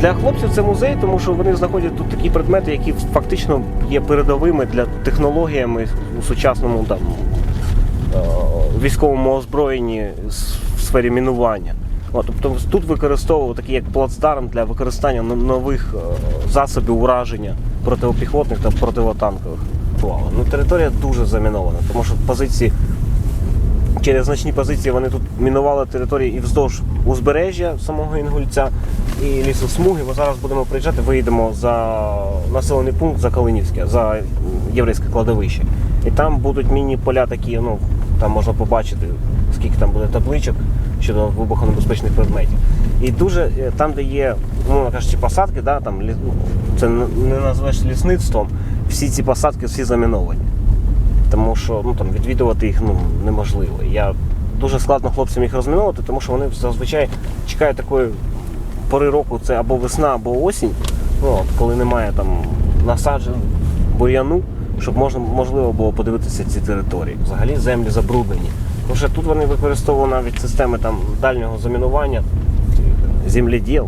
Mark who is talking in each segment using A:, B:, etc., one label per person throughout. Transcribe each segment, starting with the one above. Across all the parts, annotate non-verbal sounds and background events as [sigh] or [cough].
A: Для хлопців це музей, тому що вони знаходять тут такі предмети, які фактично є передовими для технологіями у сучасному там, е, військовому озброєнні в сфері мінування. От, тобто тут використовували такий як плацдарм для використання нових е, засобів ураження протипіхотних та противотанкових. Вау. Ну, територія дуже замінована, тому що позиції через значні позиції вони тут мінували території і вздовж узбережжя самого Інгульця і лісосмуги. Ми зараз будемо приїжджати, виїдемо за населений пункт за Калинівське, за єврейське кладовище. І там будуть міні-поля такі, ну там можна побачити, скільки там буде табличок щодо вибухонебезпечних предметів. І дуже е, там, де є, умовно кажучи, посадки, да, там ну, це не назвеш лісництвом, всі ці посадки всі заміновані тому що ну там відвідувати їх ну неможливо. Я дуже складно хлопцям їх розміновувати, тому що вони зазвичай чекають такої пори року, це або весна, або осінь, ну, от, коли немає там насаджень бур'яну, щоб можна можливо було подивитися ці території. Взагалі землі забруднені. Тому що тут вони використовували навіть системи там дальнього замінування, земледіл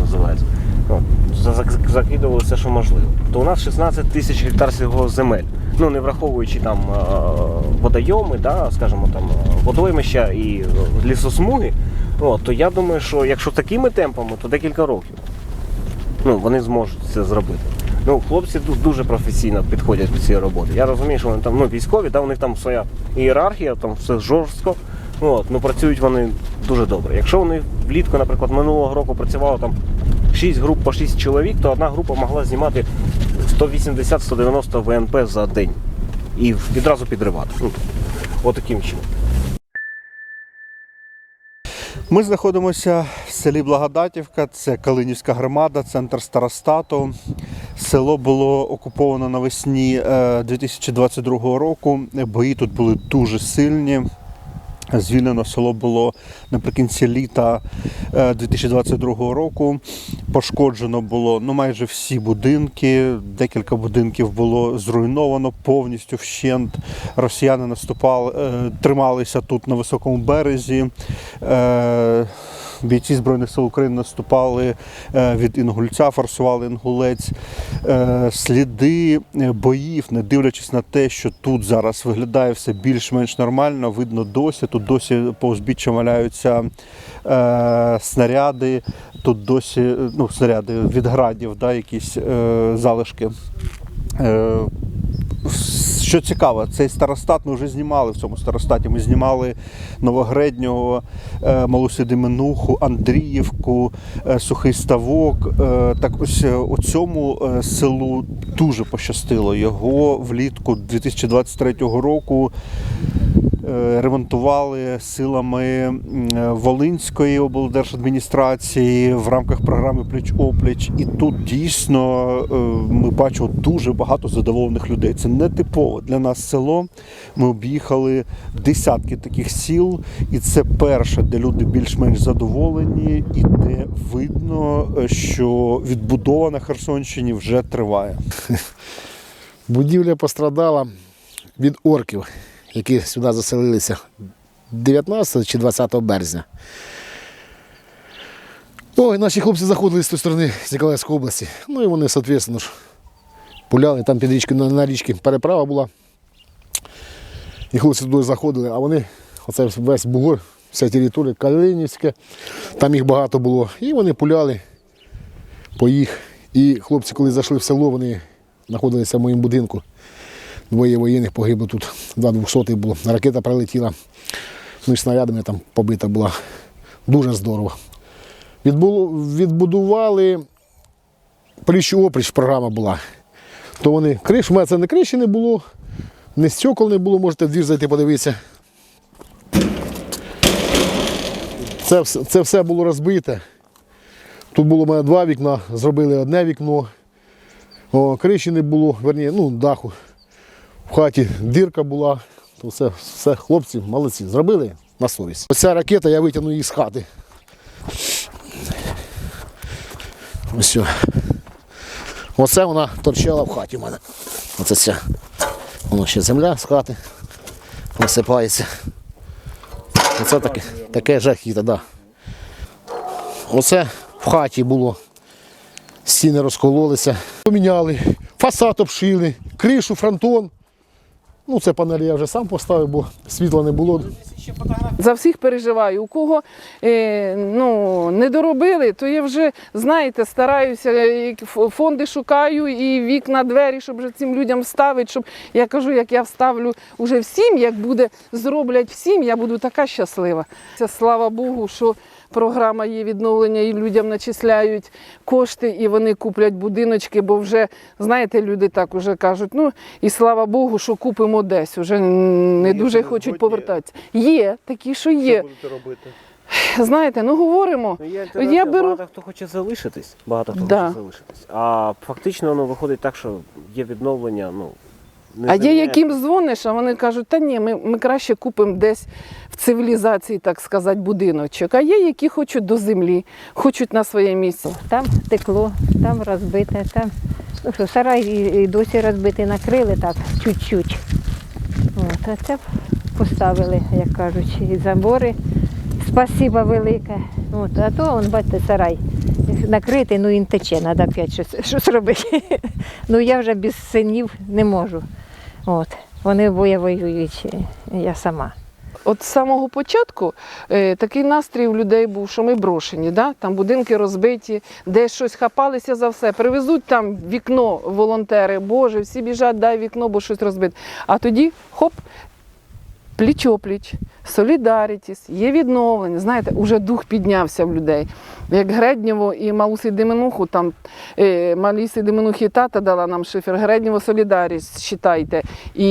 A: називається. Ну, за- за- закидували все, що можливо. То у нас 16 тисяч гектар сільгоспземель. Ну, не враховуючи там е, водойоми, да, скажімо, там е, водоймища і е, лісосмуги, от, то я думаю, що якщо такими темпами, то декілька років ну, вони зможуть це зробити. Ну, хлопці ду- дуже професійно підходять до цієї роботи. Я розумію, що вони там ну, військові, да, у них там своя ієрархія, там все жорстко. От, ну працюють вони дуже добре. Якщо вони влітку, наприклад, минулого року працювало там 6 груп по 6 чоловік, то одна група могла знімати 180-190 ВНП за день і відразу підривати. Ну, отаким чином.
B: Ми знаходимося в селі Благодатівка, це Калинівська громада, центр Старостату. Село було окуповано навесні е, 2022 року. Бої тут були дуже сильні. Звільнено село було наприкінці літа е, 2022 року. Пошкоджено було ну, майже всі будинки. Декілька будинків було зруйновано повністю вщент. Росіяни наступали, е, трималися тут на високому березі. Бійці Збройних сил України наступали е, від Інгульця, форсували Інгулець. Е, Сліди е, боїв, не дивлячись на те, що тут зараз виглядає все більш-менш нормально, видно досі. Тут досі по узбіччям валяються снаряди, тут досі ну, снаряди від градів, да, якісь залишки. Що цікаво, цей старостат ми вже знімали в цьому старостаті. Ми знімали Новогреднього, е, Малу Андріївку, е, Сухий Ставок. Е, Так ось у цьому селу дуже пощастило. Його влітку 2023 року ремонтували силами е, Волинської облдержадміністрації в рамках програми Пліч опліч. І тут дійсно е, ми бачимо дуже багато задоволених людей. Це не типово для нас село. Ми об'їхали десятки таких сіл, і це перше, де люди більш-менш задоволені, і де видно, е, що відбудова на Херсонщині вже триває. [laughs]
C: Будівля пострадала від орків, які сюди заселилися 19 чи 20 березня. Ой, наші хлопці заходили з тої сторони, з Ніколаївської області. Ну і вони, соответственно, ж, пуляли, там під річкою на, на річці переправа була. І хлопці туди заходили, а вони, оце весь бугор, вся територія Калинівська, там їх багато було. І вони пуляли по їх. І хлопці, коли зайшли в село, вони знаходилися в моєму будинку. Двоє воєнних погибло тут, два двохсотих було. Ракета прилетіла, ну і снарядами там побита була. Дуже здорово. Відбудували пліч опріч програма була. То вони криш, у мене це не криші не було, не стекол не було, можете в двір зайти подивитися. Це, це все було розбите. Тут було у мене два вікна, зробили одне вікно. О, криші не було, верні, ну, даху. В хаті дірка була. То все, все, хлопці, молодці, зробили на совість. Оця ракета, я витягну її з хати. Ось. Оце вона торчала в хаті в мене. Оце ця. Воно ще земля з хати насипається. Оце таке, таке жахіта. Да. Оце в хаті було. Стіни розкололися. Поміняли, фасад обшили, кришу, фронтон. Ну, це панелі я вже сам поставив, бо світла не було.
D: За всіх переживаю. У кого е, ну, не доробили, то я вже, знаєте, стараюся, е, фонди шукаю і вікна, двері, щоб вже цим людям вставити. Щоб я кажу, як я вставлю уже всім, як буде зроблять всім, я буду така щаслива. Це слава Богу, що програма є відновлення, і людям начисляють кошти, і вони куплять будиночки, бо вже, знаєте, люди так уже кажуть, ну і слава Богу, що купимо десь. Уже не
B: Є
D: дуже хочуть повертатися. Є такі, що є.
B: будете робити?
D: Знаєте, ну говоримо.
A: Ну, є
D: Я беру-
A: Багато хто хоче залишитись. Багато хто
D: Да.
A: хоче залишитись. А фактично воно виходить так, що є відновлення. Ну, не
D: А є
A: заміняє-
D: яким дзвониш, а вони кажуть, та ні, ми, ми краще купимо десь в цивілізації, так сказати, будиночок. А є, які хочуть до землі, хочуть на своє місце.
E: Там текло, там розбите, там ну що, сарай і, і досі розбитий, накрили так чуть-чуть. От, а це поставили, як кажуть, і забори. Спасіба велике. От, а то, он, бачите, сарай накритий, ну він тече, треба опять щось, щось робити. [laughs] ну я вже без синів не можу. От. Вони обоє воюючі, я сама.
D: От з самого початку е, такий настрій у людей був, що ми брошені, да? там будинки розбиті, десь щось хапалися за все. Привезуть там вікно волонтери, Боже, всі біжать, дай вікно, бо щось розбите. А тоді хоп, пліч-опліч, солідарітіс, є відновлення. Знаєте, уже дух піднявся в людей. Як Греднєво і Малусі Деменуху, там е, Малісі Деменухі тата дала нам шифер, Греднєво солідарість, считайте. І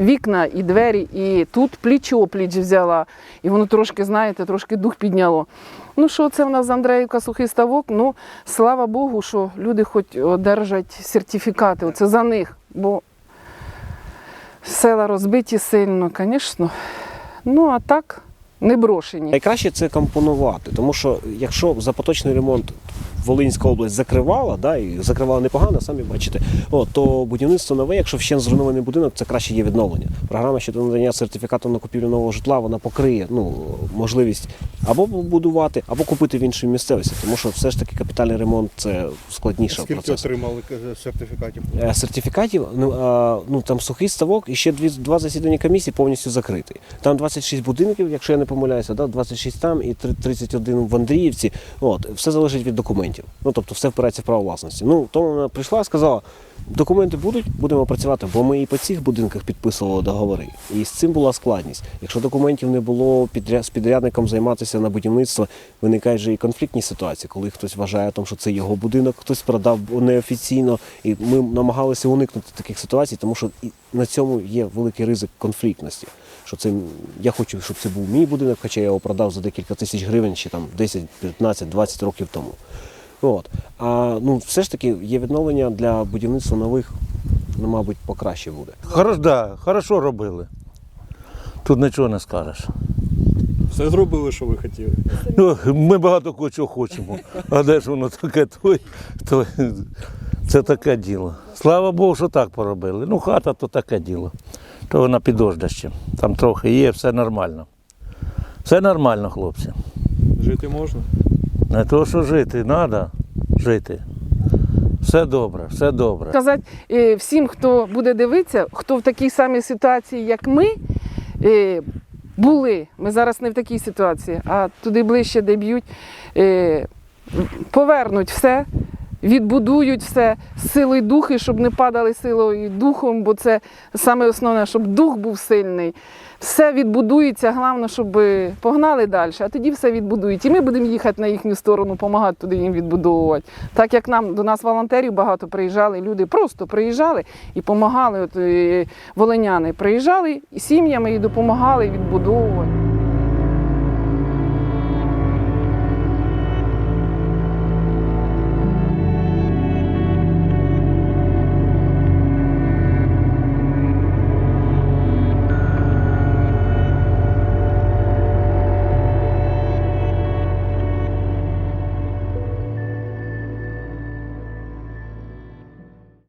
D: вікна, і двері, і тут пліч-опліч взяла. І воно трошки, знаєте, трошки дух підняло. Ну що це в нас з Андреївка сухий ставок? Ну, слава Богу, що люди хоч одержать сертифікати. Оце за них. Бо села розбиті сильно, звісно. Ну, а так, не брошені.
A: Найкраще це компонувати, тому що якщо за поточний ремонт Волинська область закривала, да, і закривала непогано, самі бачите, о, то будівництво нове, якщо вщен зруйнований будинок, це краще є відновлення. Програма щодо надання сертифікату на купівлю нового житла, вона покриє ну, можливість або побудувати, або купити в іншій місцевості, тому що все ж таки капітальний ремонт це складніше
B: Скільки
A: процес.
B: отримали е, сертифікатів?
A: Е, Сертифікатів ну, а, ну там сухий ставок і ще дві два засідання комісії повністю закритий. Там 26 будинків, якщо я не помиляюся, да, 26 там і 31 в Андріївці. От все залежить від документів. Ну тобто все впирається в право власності. Ну тому вона прийшла, сказала. Документи будуть, будемо працювати, бо ми і по цих будинках підписували договори. І з цим була складність. Якщо документів не було підря- з підрядником займатися на будівництво, виникають же і конфліктні ситуації, коли хтось вважає, що це його будинок, хтось продав неофіційно. І ми намагалися уникнути таких ситуацій, тому що і на цьому є великий ризик конфліктності. Що це я хочу, щоб це був мій будинок, хоча я його продав за декілька тисяч гривень ще там 10, 15, 20 років тому. От. А ну, все ж таки є відновлення для будівництва нових, ну, мабуть, покраще буде.
F: Хорош, да, хорошо робили. Тут нічого не скажеш.
G: Все зробили, що ви хотіли.
F: Ну, ми багато чого хочемо. А де ж воно таке, той, той, це таке діло. Слава Богу, що так поробили. Ну, хата то таке діло. То вона під дождащем. Там трохи є, все нормально. Все нормально, хлопці.
G: Жити можна.
F: Не то, що жити, треба жити. Все добре, все добре.
D: Сказати е, всім, хто буде дивитися, хто в такій самій ситуації, як ми, е, були. Ми зараз не в такій ситуації, а туди ближче, де б'ють, е, повернуть все. Відбудують все силою духи, щоб не падали силою духом, бо це саме основне, щоб дух був сильний. Все відбудується, головне, щоб погнали далі, а тоді все відбудують. І ми будемо їхати на їхню сторону, допомагати туди їм відбудовувати. Так як нам до нас волонтерів багато приїжджали, люди просто приїжджали і допомагали. От, е, волиняни приїжджали і сім'ями і допомагали відбудовувати.